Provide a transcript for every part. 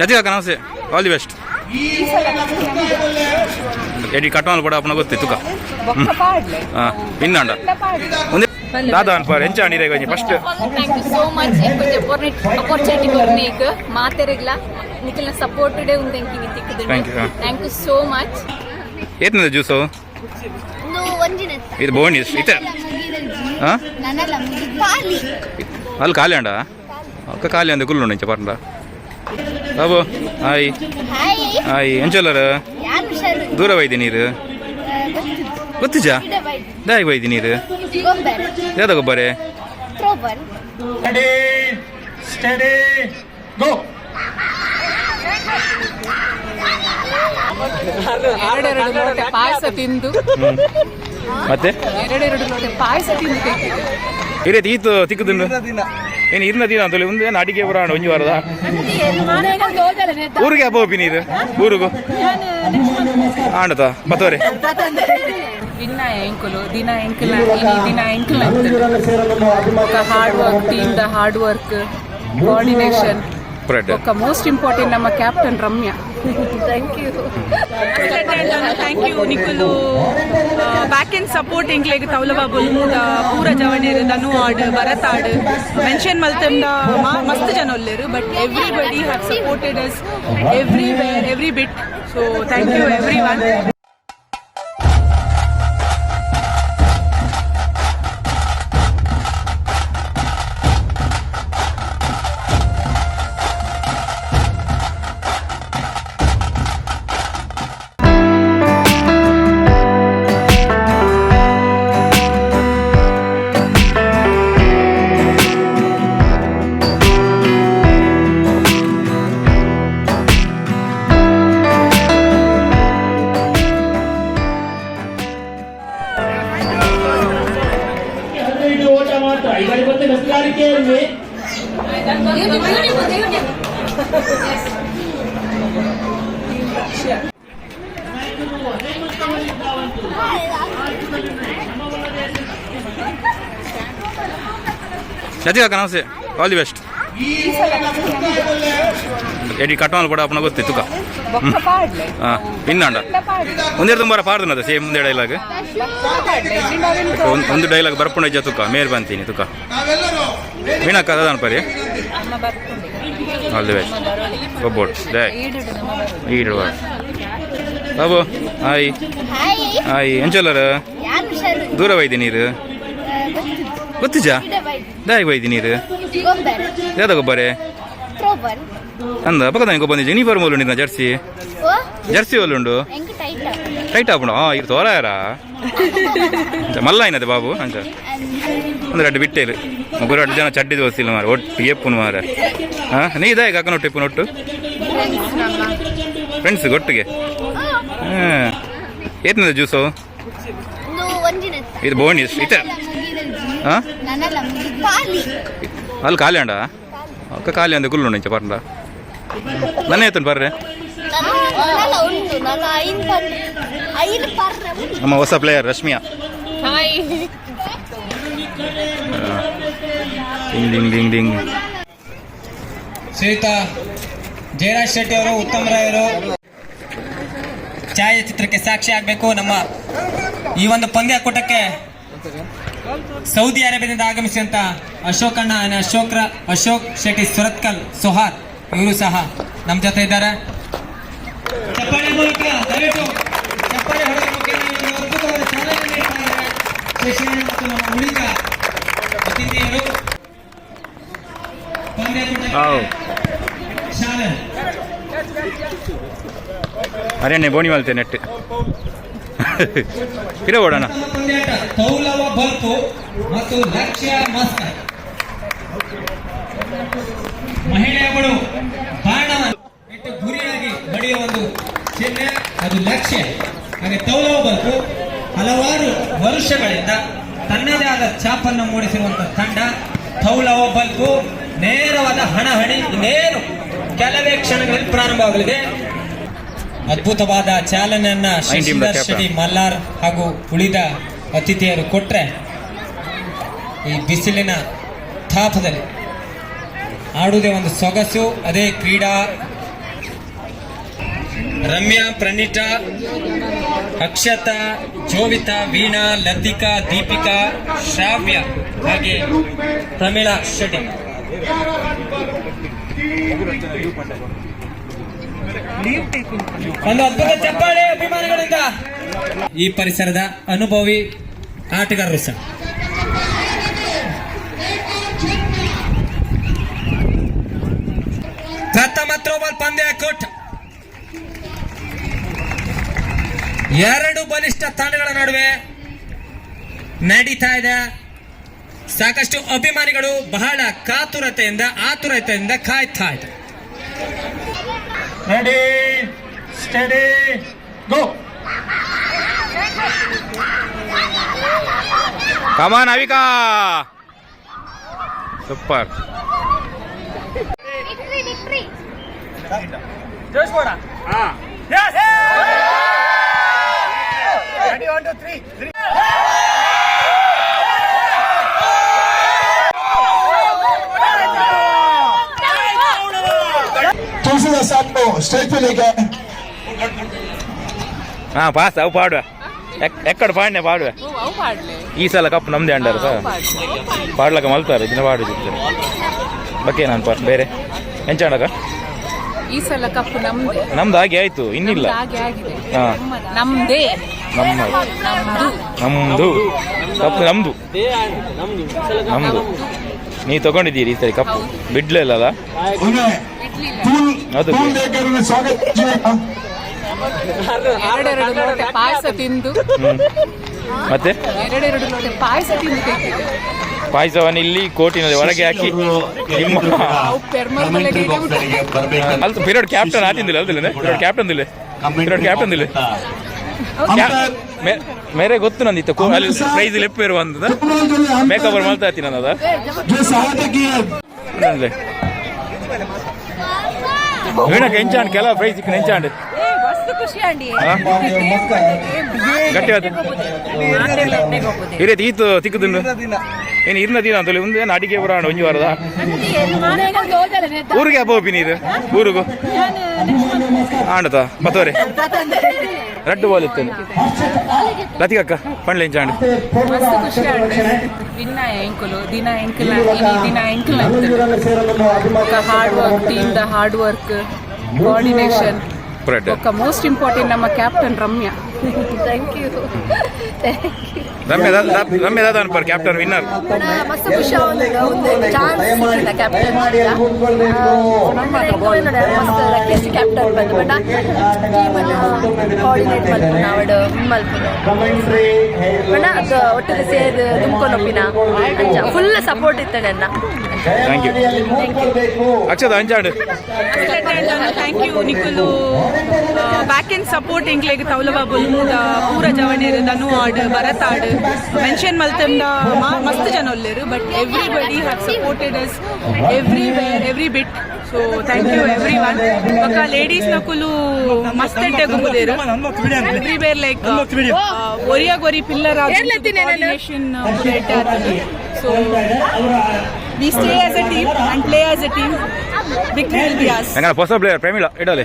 ಲತಿಕಾ ಅಕ್ಕ ನಮಸ್ತೆ all the best ಎಡಿ ಕಟ್ಟೋಲ್ ಕೂಡ ಅಪ್ಪನ ಗೊತ್ತಿತ್ತು ಇನ್ನಂಡ ಮುಂದೆ ದಾದ ಅನ್ಪಾರ್ ಎಂಚ ಅಣಿರೇ ಗೊಂಜಿ first thank you so much opportunity ಕೊರ್ನೇಕ್ ಮಾತೆರೆಗ್ಲ ನಿಖಿಲ್ನ ಸಪೋರ್ಟ್ ಡೇ ಉಂದು ಎಂಕಿ ನಿತಿಕ್ಕುದು ಥ್ಯಾಂಕ್ ಯು ಸೋ ಮಚ್ ಏತನದ ಜ್ಯೂಸು ಇದು ಬೋಣಿ ಇತ ಅಲ್ಲಿ ಖಾಲಿ ಅಂಡ ಒಕ್ಕ ಖಾಲಿ ಅಂದ ಕುಲ್ಲು ಇಂಚ ಪರ್ಂಡ ಅಬೋ ಹಾಯ್. ಹಾಯ್. ಎಂಚಲ್ಲರ ದೂರ ಬೈದಿ ನೀರು? ಗೊತ್ತಿಜ ದಾಯಿಗೆ ಬೈದಿ ನೀರು? ಯಾವ್ದ ಗೊಬ್ಬರ? ಪಾಯಸ ತಿಂದು. ಮತ್ತೆ? ಪಾಯಸ ತಿಂದು ಈ ರೀತಿ ಈತು ತಿಕ್ಕು ತಿಂದು ಏನು ಇರ್ನದಿನ ಅಂತಲ್ಲಿ ಒಂದು ಏನು ಅಡಿಗೆ ಬರೋಣ ಒಂಜಿ ವಾರದ. ಊರಿಗೆ ಹಬ್ಬ ಹೋಗಿ ನೀರು ಊರಿಗೂ? ಆಣತ ಬತ್ತವರೆ. ದಿನ ಎಂಕುಲು ದಿನ ಎಂಕುಲ ದಿನ ಎಂಕುಲ hard work team the hard work coordination most important ನಮ್ಮ captain Ramya. Thank you thank you ನಿಖುಲು back in support ಎಂಕ್ಲೆಗ್ ತೌಲವ ಬುಲ್ಮುದ ಪೂರ ಜವಣೇರು ಧನು ಆಡ್ ಭರತ್ ಆಡ್ ಮೆನ್ಷನ್ ಮಲ್ತಂದ ಮಸ್ತ್ ಜನ ಒಲ್ಲೇರು but everybody have supported us everywhere every bit so thank you everyone ಸರಿ ಅಕ್ಕ ನಮಸ್ತೆ ಆಲ್ ದಿ ಬೆಸ್ಟ್ ಎಡಿ ಕಟ್ಟೋನು ಕೂಡ ಅಪ್ಪನ ಗೊತ್ತಿತ್ತು ಕಾ ಹಾಂ ಇನ್ನಂಡ ಒಂದೇ ತುಂಬಾರ ಪಾಡ್ದನ ಅದು ಸೇಮ್ ಒಂದೇ ಡೈಲಾಗ್ ಒಂದು ಡೈಲಾಗ್ ಬರ್ಪುಂಡ ಇಜ್ಜ ತುಕ ಮೇರ್ ಬಂತೀನಿ ತುಕ. ವೀಣಕ್ಕ ಅದಾನ ಪರಿ? ಆಲ್ ದಿ ಬೆಸ್ಟ್ ಒಬ್ಬೋಡು ಜೈ ಈಡುವ ಬಾಬು ಹಾಯ್. ಹಾಯ್. ಎಂಚಲ್ಲರ ದೂರ ಒಯ್ದಿ ನೀರು? ಗೊತ್ತಿಜ ಯಾರಿಗೆ ಬೈದಿ ನೀರು ಯಾವ್ದು ಗೊಬ್ಬರೆ? ಅಂದ ಪಕ್ಕದ ಹೆಂಗೆ ಬಂದಿಜ ನೀ ಫಾರ್ಮ್ ನೀರಿನ ಜರ್ಸಿ? ಜರ್ಸಿ ಒಲ್ಲುಂಡು ಟೈಟ್ ಆಗ್ಬಿಡು ಹಾ ಇದು ತೋರ ಯಾರ? ಮಲ್ಲ ಏನದು ಬಾಬು? ಅಂಚ. ಅಂದ್ರೆ ಅಡ್ಡು ಬಿಟ್ಟೇರು ಮುಗ್ಗುರು ಅಡ್ಡು ಜನ ಚಡ್ಡಿ ದೋಸಿಲ್ಲ ಮಾರ. ಒಟ್ಟು ಏಪ್ಪುನು ಮಾರ. ಹಾ ನೀ ಇದಾಯ ಕಾಕ ನೋಟ್ಟು ಇಪ್ಪು ನೋಟ್ಟು ಫ್ರೆಂಡ್ಸ್ ಒಟ್ಟಿಗೆ ಹಾಂ. ಏತನದ ಜ್ಯೂಸು ಇದು ಬೋಣಿ ಇಷ್ಟ ಅಲ್ಲಿ ಖಾಲಿ ಅಂಡ ಅಕ್ಕ ಖಾಲಿ ಅಂದ ಗುಲ್ಲು ನಿಂಚ ಬರ ನನ್ನ ಏತನ್ ಬರ್ರೆ? ನಮ್ಮ ಹೊಸ ಪ್ಲೇಯರ್ ರಶ್ಮಿಯಾ. ಡಿಂಗ್ ಡಿಂಗ್ ಜಯರಾಜ್ ಶೆಟ್ಟಿ ಅವರು ಛಾಯಾಚಿತ್ರಕ್ಕೆ ಸಾಕ್ಷಿ ಆಗಬೇಕು ನಮ್ಮ ಈ ಒಂದು ಪಂದ್ಯ ಕೂಟಕ್ಕೆ. ಸೌದಿ ಅರೇಬಿಯಾದಿಂದ ಆಗಮಿಸಿದಂತ ಅಶೋಕ್ ಅಣ್ಣ and ಅಶೋಕ್ ಅಶೋಕ್ ಶೆಟ್ಟಿ ಸುರತ್ಕಲ್ ಸೊಹಾರ್ ಇವರು ಸಹ ನಮ್ಮ ಜೊತೆ ಇದ್ದಾರೆ. ಚಪ್ಪಾಳೆ ಮೂಲಕ ದಯವಿಟ್ಟು ಚಪ್ಪಾಳೆ ಹೊಡೆದ ಅದ್ಭುತವಾದ ಚಾಲನೆ ನೀಡ್ತಾ ಇದ್ದಾರೆ. ಶಶಿಯಣ್ಣ ಮತ್ತು ನಮ್ಮ ಉಳಿದ ಅತಿಥಿಯರು ಶಾಲೆ. ಅರೇನೆ ಬೋಣಿ ಮಲ್ತೆ ಇರೋ ಓಡೋಣ ಬಲ್ಕು ಮತ್ತು ಲಕ್ಷ್ಯ ಬಾಣವನ್ನು ಗುರಿಯಾಗಿ ಬಡಿಯುವ ಒಂದು ಚಿಹ್ನೆ, ಅದು ಲಕ್ಷ್ಯ. ಹಾಗೆ ತೌಲವ ಬಲ್ಕು ಹಲವಾರು ವರುಷಗಳಿಂದ ತನ್ನದೇ ಆದ ಚಾಪನ್ನು ಮೂಡಿಸಿರುವಂತಹ ತಂಡ ತೌಲವ ಬಲ್ಕು ನೇರವಾದ ಹಣಹಣಿ ಇನ್ನೇನು ಕೆಲವೇ ಕ್ಷಣಗಳಲ್ಲಿ ಪ್ರಾರಂಭವಾಗಲಿದೆ. ಅದ್ಭುತವಾದ ಚಾಲನೆಯನ್ನ ಶಶಿಧರ್ ಶೆಟ್ಟಿ ಮಲ್ಲಾರ್ ಹಾಗೂ ಉಳಿದ ಅತಿಥಿಯರು ಕೊಟ್ರೆ ಈ ಬಿಸಿಲಿನ ತಾಪದಲ್ಲಿ ಆಡುವುದೇ ಒಂದು ಸೊಗಸು ಅದೇ ಕ್ರೀಡಾ ರಮ್ಯಾ ಪ್ರಣೀತಾ ಅಕ್ಷತಾ ಜೋವಿತಾ ವೀಣಾ ಲತಿಕಾ ದೀಪಿಕಾ ಶ್ರಾವ್ಯ ಹಾಗೆ ಪ್ರಮೀಳಾ ಶೆಟ್ಟಿ. ಒಂದು ಅದ್ಭುತ ಚಪ್ಪಾಳೆ ಅಭಿಮಾನಿಗಳಿಂದ ಈ ಪರಿಸರದ ಅನುಭವಿ ಆಟಗಾರರು ಸರ್. ಪ್ರಥಮ ಥ್ರೋಬಾಲ್ ಪಂದ್ಯ ಕೋಟ್. ಎರಡು ಬಲಿಷ್ಠ ತಂಡಗಳ ನಡುವೆ ನಡೀತಾ ಇದೆ. ಸಾಕಷ್ಟು ಅಭಿಮಾನಿಗಳು ಬಹಳ ಕಾತುರತೆಯಿಂದ, ಆತುರತೆಯಿಂದ ಕಾಯ್ತಾ ಇದೆ ready steady go come on Avika super చేసుకోడా రెడీ వన్ ಪಾಸ್ ಅವು ಪಾಡುವ. ಎಕ್- ಎಕ್ಕಡ ಪಾಡ್ನೆ ಪಾಡುವ. ಹ್ಞೂ ಅವು ಪಾಡ್ಲೆ. ಈ ಸಲ ಕಪ್ಪು ನಮ್ದೇ ಅಂಡರ್ ಪಾಡ್ಲಕ್ಕ ಮಲ್ತಾರೆ ದಿನ ಪಾಡುದಿರ್ತಾರೆ ಬಕ್ಕೆ ನಾನು ಬೇರೆ? ಎಂಚಾಡಕ ಈ ಸಲ ಕಪ್ಪು ನಮ್ದು. ನಮ್ದು ಹಾಗೆ ಆಯ್ತು ಇನ್ನಿಲ್ಲ. ಹಾಗೆ ಆಗಿದೆ. ನಮ್ದೇ. ನಮ್ಮ ನಮ್ದು. ನಮ್ದು. ಕಪ್ಪು ನಮ್ದು. ನಮ್ದು. ನೀವು ತಗೊಂಡಿದ್ದೀರಿ ಈ ಸರಿ ಕಪ್ಪು ಬಿಡ್ಲಿಲ್ಲಲ್ಲ ಅದು ಸ್ವಾಗತ ಎರಡೆರಡು ಲೋಟ ಪಾಯಸ ತಿಂದು ಮತ್ತೆ? ಎರಡೆರಡು ಲೋಟ ಪಾಯಸ ತಿಂದು ಪಾಯಸವನ್ನು ಇಲ್ಲಿ ಕೋಟಿನಲ್ಲಿ ಒಳಗೆ ಹಾಕಿ ನಿಮ್ಮ ಪಿರಿಯಡ್ ಕ್ಯಾಪ್ಟನ್ ಆತಿಂದಿಲ್ಲ ಅಲ್ದಿಲ್ಲ ಪಿರಿಯಡ್ ಕ್ಯಾಪ್ಟನ್ ದಿಲ್ಲ ಪಿರಿಯಡ್ ಕ್ಯಾಪ್ಟನ್ ದಿಲ್ಲ ಮೇರೆ ಗೊತ್ತು ನಂದಿತ್ತು ಪ್ರೈಸ್ ಲೆಪ್ಪ ಮೇಕ್ ಮೇಕವರ್ ಮಾಡ್ತಾ ಇರ್ತೀನಿ ನಾನು ಅದೇ. ವೀಣಕ್ಕೆ ಎಂಚಾಂಡ್ ಕೆಲ ಪ್ರೈಸ್ ಸಿಕ್ಕ ಎಂಚಾಂಡ್ ಖುಷಿ ಇರ್ನ ದಿನ. ಅಂತೇಳಿ ಒಂದು ಏನು ಅಡಿಗೆ ಬರೋಣ ವಾರದ. ಊರಿಗೆ ಹಬ್ಬ ಹೋಗಿ ನೀರು ಆಂಡತ ಮತ್ತವ್ರಿ ರಡ್ಡು ಬಾಲ್ ಇತ್ತೇನೆ ಅಕ್ಕ ಪಂಡ್ಲೆ ಇಂಚಾಂಡು hard work team the hard work coordination okay most important ನಮ್ಮ captain Ramya thank you Ramya Ramya ದಾದ ಅನ್ಪಾರ್ ಕ್ಯಾಪ್ಟನ್ ವಿನ್ನರ್ ಮಸ್ತ್ ಖುಷಿ ಒಂದು ಒಂದು ಚಾನ್ಸ್ ಸಿಕ್ಕಿಲ್ಲ ಕ್ಯಾಪ್ಟನ್ ಮಸ್ತ್ ಲಕ್ಕಿಯಸ್ಟ್ ಕ್ಯಾಪ್ಟನ್ ಬಂದು ಬಟ್ ಟೀಮನ್ನು ಕೋಆರ್ಡಿನೇಟ್ ಮಲ್ಪುನ ಅವಡು ಮಲ್ಪುನ ಬಣ್ಣ ಅದು ಒಟ್ಟಿಗೆ ಸೇರಿ ತುಂಬ್ಕೊಂಡು ಒಪ್ಪಿನ ಫುಲ್ ಸಪೋರ್ಟ್ ಇತ್ತು ನನ್ನ ಥ್ಯಾಂಕ್ ಯು ಅಕ್ಷದ ಅಂಚಾಂಡ್ ಥ್ಯಾಂಕ್ ಯು ನಿಖುಲು ಬ್ಯಾಕ್ ಅಂಡ್ ಸಪೋರ್ಟ್ ಎಂಕ್ಲೆಗ್ ತೌಲವ ಪೂರ ಜವಣೇರು ಧನು ಆಡ್ ಭರತ್ ಆಡ್ ಮೆನ್ಷನ್ ಮಲ್ತಂದ ಮಸ್ತ್ ಜನ ಒಲ್ಲೇರು but everybody have supported us everywhere every bit so thank you everyone ಬೊಕ್ಕ ಲೇಡೀಸ್ ನಕುಲು ಮಸ್ತ್ ಎಟ್ಟೆ ಗುಂಬುದೇರು. ಎವ್ರಿವೇರ್ ಲೈಕ್ ಒರಿಯ ಗೊರಿ pillar coordination so we stay as a team and play as a team victory will be as ಹೊಸ player ಪ್ರೇಮಿಳ ಇಡಲೆ.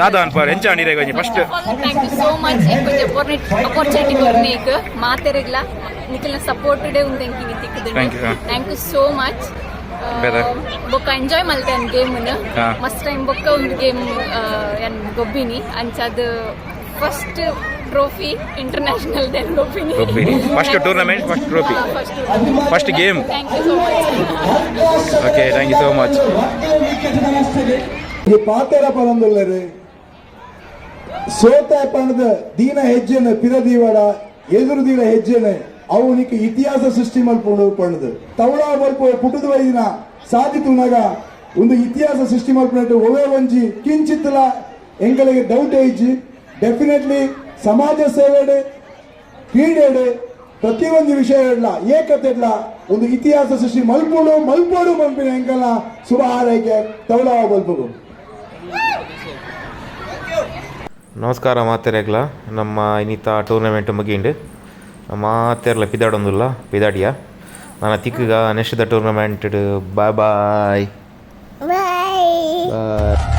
ದಾದ ಅನ್ಪಾರ್ ಎಂಚಾಂಡ್ ಇರೇ ಕೊಂಚ first thank you so much opportunity ಕೊರ್ನೇಕ್ ಮಾತೆರೆಗ್ಲ ನಿಖಿಲ್ನ ಸಪೋರ್ಟೆಡ್ ఉంది ఇంకి తిక్కుదు Thank you, ah. Thank you so much Better. ಬೊಕ್ಕ enjoy ಮಲ್ತೇನ್ game Ah. Must time ಬೊಕ್ಕ ಒಂದು game N ಗೊಬ್ಬಿನಿ ಅಂಚದ್ first trophy international then ಗೊಬ್ಬಿನಿ Trophy. First tournament, first trophy. First game thank you so much okay thank you so much ಈ ಪಾತೆರ ಪರಂದುಳ್ಳರು, ಸೋತ ಪಣದ ದೀನ ಹೆಜ್ಜೆನ ಪಿರದೀವಡ ಎದುರು ದೀನ ಹೆಜ್ಜೆನ ಅವನಿಗೆ ಇತಿಹಾಸ ಸೃಷ್ಟಿ ಮಲ್ಪೊಂಡು ಪಣದು ತವಳ ಮಲ್ಪ ಪುಟದ ವೈದಿನ ಸಾಧಿತುನಗ ಒಂದು ಇತಿಹಾಸ ಸೃಷ್ಟಿ ಮಲ್ಪನಟ್ಟು ಒವೆ ಒಂಜಿ, ಕಿಂಚಿತ್ತಲ ಎಂಗಳಿಗೆ ಡೌಟ್ ಐಜಿ. ಡೆಫಿನೆಟ್ಲಿ ಸಮಾಜ ಸೇವೆಡೆ, ಕ್ರೀಡೆಡೆ ಪ್ರತಿಯೊಂದು ವಿಷಯ ಇಡ್ಲ, ಏಕತೆ ಇಡ್ಲ, ಒಂದು ಇತಿಹಾಸ ಸೃಷ್ಟಿ ಮಲ್ಪೋಡು ಮಲ್ಪೋಡು ಮಲ್ಪಿನ ಎಂಕಲ್ಲ ಶುಭ ಹಾರೈಕೆ ತವಳ ಮಲ್ಪದು ನಮಸ್ಕಾರ ಮಾತೆರೆಗ್ಲ ನಮ್ಮ ಇನ್ನಿತ ಟೂರ್ನಮೆಂಟ್ ಮುಗಿಂಡು ಮಾತೆರ್ಲ ಪಿದಾಡೊಂದುಲ್ಲ ಪಿದಾಡಿಯ. ನನ್ನ ತಿಕ್ಕಗ ನೆಕ್ಸ್ಟ್ ಟೂರ್ನಮೆಂಟ್ ಬಾಯ್ ಬಾಯ್ ಬಾಯ್